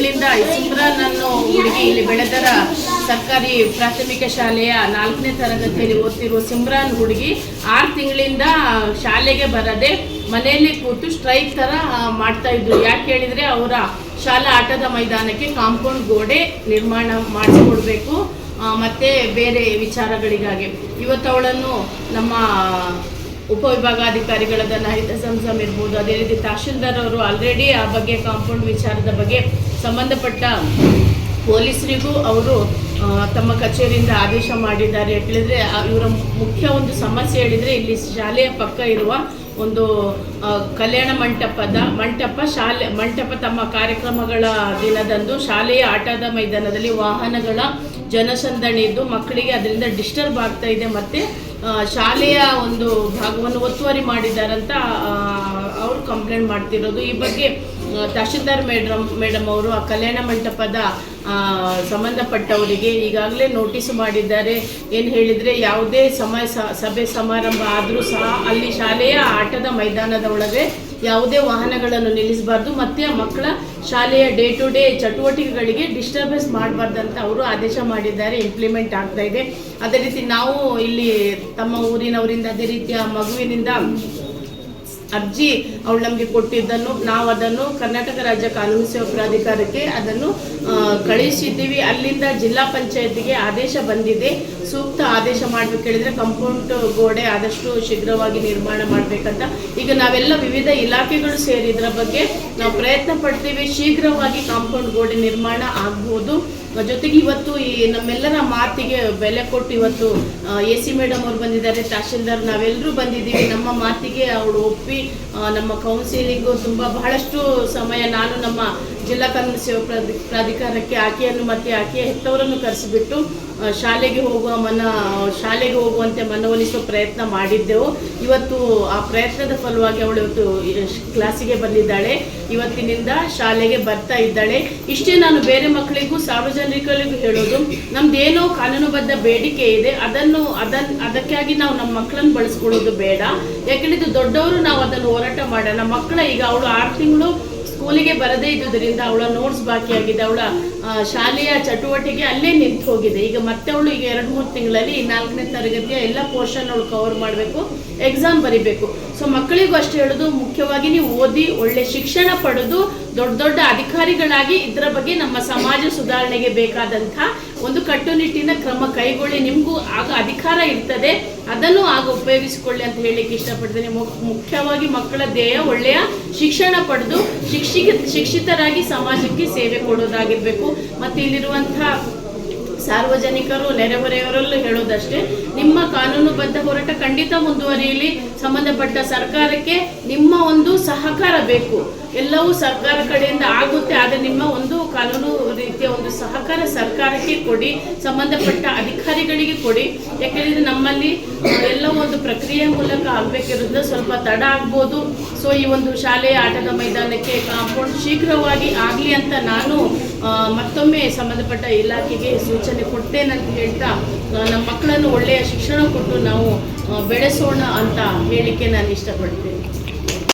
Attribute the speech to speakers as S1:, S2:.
S1: ತಿಂಗಳಿಂದ ಸಿಮ್ರಾನ್ ಅನ್ನೋ ಹುಡುಗಿ ಇಲ್ಲಿ ಬೆಳೆದರ ಸರ್ಕಾರಿ ಪ್ರಾಥಮಿಕ ಶಾಲೆಯ ನಾಲ್ಕನೇ ತರಗತಿಯಲ್ಲಿ ಓದ್ತಿರುವ ಸಿಮ್ರಾನ್ ಹುಡುಗಿ ಆರು ತಿಂಗಳಿಂದ ಶಾಲೆಗೆ ಬರದೆ ಮನೆಯಲ್ಲಿ ಕೂತು ಸ್ಟ್ರೈಕ್ ತರ ಮಾಡ್ತಾ ಇದ್ರು ಯಾಕೆ ಹೇಳಿದ್ರೆ ಅವರ ಶಾಲಾ ಆಟದ ಮೈದಾನಕ್ಕೆ ಕಾಂಪೌಂಡ್ ಗೋಡೆ ನಿರ್ಮಾಣ ಮಾಡಿಕೊಡ್ಬೇಕು ಮತ್ತೆ ಬೇರೆ ವಿಚಾರಗಳಿಗಾಗಿ. ಇವತ್ತು ಅವಳನ್ನು ನಮ್ಮ ಉಪವಿಭಾಗಾಧಿಕಾರಿಗಳಾದ ನಹಿತ ಸಂಸಮ್ ಇರ್ಬೋದು, ಅದೇ ರೀತಿ ತಹಶೀಲ್ದಾರ್ ಅವರು ಆಲ್ರೆಡಿ ಆ ಬಗ್ಗೆ ಕಾಂಪೌಂಡ್ ವಿಚಾರದ ಬಗ್ಗೆ ಸಂಬಂಧಪಟ್ಟ ಪೊಲೀಸರಿಗೂ ಅವರು ತಮ್ಮ ಕಚೇರಿಯಿಂದ ಆದೇಶ ಮಾಡಿದ್ದಾರೆ ಹೇಳಿದ್ರೆ ಇವರ ಮುಖ್ಯ ಒಂದು ಸಮಸ್ಯೆ ಹೇಳಿದರೆ ಇಲ್ಲಿ ಶಾಲೆಯ ಪಕ್ಕ ಇರುವ ಒಂದು ಕಲ್ಯಾಣ ಮಂಟಪದ, ಮಂಟಪ ಶಾಲೆ, ಮಂಟಪ ತಮ್ಮ ಕಾರ್ಯಕ್ರಮಗಳ ದಿನದಂದು ಶಾಲೆಯ ಆಟದ ಮೈದಾನದಲ್ಲಿ ವಾಹನಗಳ ಜನಸಂದಣಿ ಇದ್ದು ಮಕ್ಕಳಿಗೆ ಅದರಿಂದ ಡಿಸ್ಟರ್ಬ್ ಆಗ್ತಾ ಇದೆ. ಮತ್ತೆ ಶಾಲೆಯ ಒಂದು ಭಾಗವನ್ನು ಒತ್ತುವರಿ ಮಾಡಿದ್ದಾರಂತ ಅವರು ಕಂಪ್ಲೇಂಟ್ ಮಾಡ್ತಿರೋದು. ಈ ಬಗ್ಗೆ ತಹಶೀಲ್ದಾರ್ ಮೇಡಮ್ ಮೇಡಮ್ ಅವರು ಆ ಕಲ್ಯಾಣ ಮಂಟಪದ ಸಂಬಂಧಪಟ್ಟವರಿಗೆ ಈಗಾಗಲೇ ನೋಟಿಸ್ ಮಾಡಿದ್ದಾರೆ. ಏನು ಹೇಳಿದರೆ, ಯಾವುದೇ ಸಮಯ ಸಭೆ ಸಮಾರಂಭ ಆದರೂ ಸಹ ಅಲ್ಲಿ ಶಾಲೆಯ ಆಟದ ಮೈದಾನದ ಒಳಗೆ ಯಾವುದೇ ವಾಹನಗಳನ್ನು ನಿಲ್ಲಿಸಬಾರ್ದು. ಮತ್ತು ಮಕ್ಕಳ ಶಾಲೆಯ ಡೇ ಟು ಡೇ ಚಟುವಟಿಕೆಗಳಿಗೆ ಡಿಸ್ಟರ್ಬೆನ್ಸ್ ಅಂತ ಅವರು ಆದೇಶ ಮಾಡಿದ್ದಾರೆ ಇಂಪ್ಲಿಮೆಂಟ್ ಆಗ್ತಾ ಇದೆ. ಅದೇ ರೀತಿ ನಾವು ಇಲ್ಲಿ ತಮ್ಮ ಊರಿನವರಿಂದ, ಅದೇ ರೀತಿಯ ಮಗುವಿನಿಂದ ಅರ್ಜಿ ಅವಳು ನಮಗೆ ಕೊಟ್ಟಿದ್ದನ್ನು ನಾವು ಅದನ್ನು ಕರ್ನಾಟಕ ರಾಜ್ಯ ಕಾನೂನು ಸೇವಾ ಪ್ರಾಧಿಕಾರಕ್ಕೆ ಅದನ್ನು ಕಳಿಸಿದ್ದೀವಿ. ಅಲ್ಲಿಂದ ಜಿಲ್ಲಾ ಪಂಚಾಯತಿಗೆ ಆದೇಶ ಬಂದಿದೆ. ಸೂಕ್ತ ಆದೇಶ ಮಾಡಬೇಕು ಹೇಳಿದ್ರೆ ಕಂಪೌಂಡ್ ಗೋಡೆ ಆದಷ್ಟು ಶೀಘ್ರವಾಗಿ ನಿರ್ಮಾಣ ಮಾಡಬೇಕಂತ. ಈಗ ನಾವೆಲ್ಲ ವಿವಿಧ ಇಲಾಖೆಗಳು ಸೇರಿ ಬಗ್ಗೆ ನಾವು ಪ್ರಯತ್ನ ಪಡ್ತೀವಿ. ಶೀಘ್ರವಾಗಿ ಕಾಂಪೌಂಡ್ ಗೋಡೆ ನಿರ್ಮಾಣ ಆಗ್ಬೋದು. ಜೊತೆಗೆ ಇವತ್ತು ಈ ನಮ್ಮೆಲ್ಲರ ಮಾತಿಗೆ ಬೆಲೆ ಕೊಟ್ಟು ಇವತ್ತು ಎ ಸಿ ಮೇಡಮ್ ಅವ್ರು ಬಂದಿದ್ದಾರೆ, ತಹಶೀಲ್ದಾರ್ ನಾವೆಲ್ಲರೂ ಬಂದಿದ್ದೀವಿ. ನಮ್ಮ ಮಾತಿಗೆ ಅವಳು ಒಪ್ಪಿ ನಮ್ಮ ಕೌನ್ಸಿಲಿಂಗು ತುಂಬ ಬಹಳಷ್ಟು ಸಮಯ ನಾನು ನಮ್ಮ ಜಿಲ್ಲಾ ಕಾನೂನು ಸೇವಾ ಪ್ರಾಧಿ, ಪ್ರಾಧಿಕಾರಕ್ಕೆ ಆಕೆಯನ್ನು ಮತ್ತೆ ಆಕೆಯ ಹೆತ್ತವರನ್ನು ಕರೆಸಿಬಿಟ್ಟು ಶಾಲೆಗೆ ಹೋಗುವ ಮನ, ಶಾಲೆಗೆ ಹೋಗುವಂತೆ ಮನವೊಲಿಸುವ ಪ್ರಯತ್ನ ಮಾಡಿದ್ದೆವು. ಇವತ್ತು ಆ ಪ್ರಯತ್ನದ ಫಲವಾಗಿ ಅವಳು ಇವತ್ತು ಕ್ಲಾಸಿಗೆ ಬಂದಿದ್ದಾಳೆ. ಇವತ್ತಿನಿಂದ ಶಾಲೆಗೆ ಬರ್ತಾ ಇದ್ದಾಳೆ. ಇಷ್ಟೇ ನಾನು ಬೇರೆ ಮಕ್ಕಳಿಗೂ, ಸಾರ್ವಜನಿಕರಿಗೂ ಹೇಳೋದು, ನಮ್ದೇನೋ ಕಾನೂನುಬದ್ಧ ಬೇಡಿಕೆ ಇದೆ. ಅದನ್ನು, ಅದನ್, ಅದಕ್ಕಾಗಿ ನಾವು ನಮ್ಮ ಮಕ್ಕಳನ್ನು ಬಳಸ್ಕೊಳ್ಳೋದು ಬೇಡ. ಯಾಕೆಂದ್ರೆ ದೊಡ್ಡವರು ನಾವು ಅದನ್ನು ಹೋರಾಟ ಮಾಡೋಣ. ಮಕ್ಕಳ, ಈಗ ಅವಳು ಆರು ತಿಂಗಳು ಸ್ಕೂಲಿಗೆ ಬರದೇ ಇದ್ದುದರಿಂದ ಅವಳ ನೋಟ್ಸ್ ಬಾಕಿ ಆಗಿದೆ ಅವಳ ಶಾಲೆಯ ಚಟುವಟಿಕೆ ಅಲ್ಲೇ ನಿಂತು ಹೋಗಿದೆ. ಈಗ ಮತ್ತೆ ಅವಳು ಈಗ ಎರಡು ಮೂರು ತಿಂಗಳಲ್ಲಿ ನಾಲ್ಕನೇ ತರಗತಿಯ ಎಲ್ಲ ಪೋರ್ಷನ್ ಅವಳು ಕವರ್ ಮಾಡಬೇಕು ಎಕ್ಸಾಮ್ ಬರಿಬೇಕು. ಸೊ ಮಕ್ಕಳಿಗೂ ಅಷ್ಟೇ ಹೇಳೋದು, ಮುಖ್ಯವಾಗಿ ನೀವು ಓದಿ ಒಳ್ಳೆ ಶಿಕ್ಷಣ ಪಡೆದು ದೊಡ್ಡ ದೊಡ್ಡ ಅಧಿಕಾರಿಗಳಾಗಿ ಇದರ ಬಗ್ಗೆ ನಮ್ಮ ಸಮಾಜ ಸುಧಾರಣೆಗೆ ಬೇಕಾದಂಥ ಒಂದು ಕಟ್ಟುನಿಟ್ಟಿನ ಕ್ರಮ ಕೈಗೊಳ್ಳಿ. ನಿಮಗೂ ಆಗ ಅಧಿಕಾರ ಇರ್ತದೆ. ಅದನ್ನು ಆಗ ಉಪಯೋಗಿಸಿಕೊಳ್ಳಿ ಅಂತ ಹೇಳಿಕ್ಕೆ ಇಷ್ಟಪಡ್ತೇನೆ. ಮುಖ್ಯವಾಗಿ ಮಕ್ಕಳ ದೇಹ ಒಳ್ಳೆಯ ಶಿಕ್ಷಣ ಪಡೆದು ಶಿಕ್ಷಿತ ಶಿಕ್ಷಿತರಾಗಿ ಸಮಾಜಕ್ಕೆ ಸೇವೆ ಕೊಡೋದಾಗಿರ್ಬೇಕು. ಮತ್ತು ಇಲ್ಲಿರುವಂತಹ ಸಾರ್ವಜನಿಕರು ನೆರೆಹೊರೆಯವರಲ್ಲೂ ಹೇಳೋದಷ್ಟೇ ನಿಮ್ಮ ಕಾನೂನುಬದ್ಧ ಹೋರಾಟ ಖಂಡಿತ ಮುಂದುವರಿಯಲಿ. ಸಂಬಂಧಪಟ್ಟ ಸರ್ಕಾರಕ್ಕೆ ನಿಮ್ಮ ಒಂದು ಸಹಕಾರ ಬೇಕು. ಎಲ್ಲವೂ ಸರ್ಕಾರ ಕಡೆಯಿಂದ ಆಗುತ್ತೆ, ಆದರೆ ನಿಮ್ಮ ಒಂದು ಕಾನೂನು ರೀತಿಯ ಒಂದು ಸಹಕಾರ ಸರ್ಕಾರಕ್ಕೆ ಕೊಡಿ, ಸಂಬಂಧಪಟ್ಟ ಅಧಿಕಾರಿಗಳಿಗೆ ಕೊಡಿ. ಯಾಕೆಂದರೆ ನಮ್ಮಲ್ಲಿ ಎಲ್ಲ ಒಂದು ಪ್ರಕ್ರಿಯೆ ಮೂಲಕ ಆಗಬೇಕಿರೋದ್ರಿಂದ ಸ್ವಲ್ಪ ತಡ ಆಗ್ಬೋದು. ಸೊ ಈ ಒಂದು ಶಾಲೆಯ ಆಟದ ಮೈದಾನಕ್ಕೆ ಕಾಂಪೌಂಡ್ ಶೀಘ್ರವಾಗಿ ಆಗಲಿ ಅಂತ ನಾನು ಮತ್ತೊಮ್ಮೆ ಸಂಬಂಧಪಟ್ಟ ಇಲಾಖೆಗೆ ಸೂಚನೆ ಕೊಡ್ತೇನಂತ ಹೇಳ್ತಾ ನಮ್ಮ ಮಕ್ಕಳನ್ನು ಒಳ್ಳೆಯ ಶಿಕ್ಷಣ ಕೊಟ್ಟು ನಾವು ಬೆಳೆಸೋಣ ಅಂತ ಹೇಳಿಕೆ ನಾನು ಇಷ್ಟಪಡ್ತೇನೆ.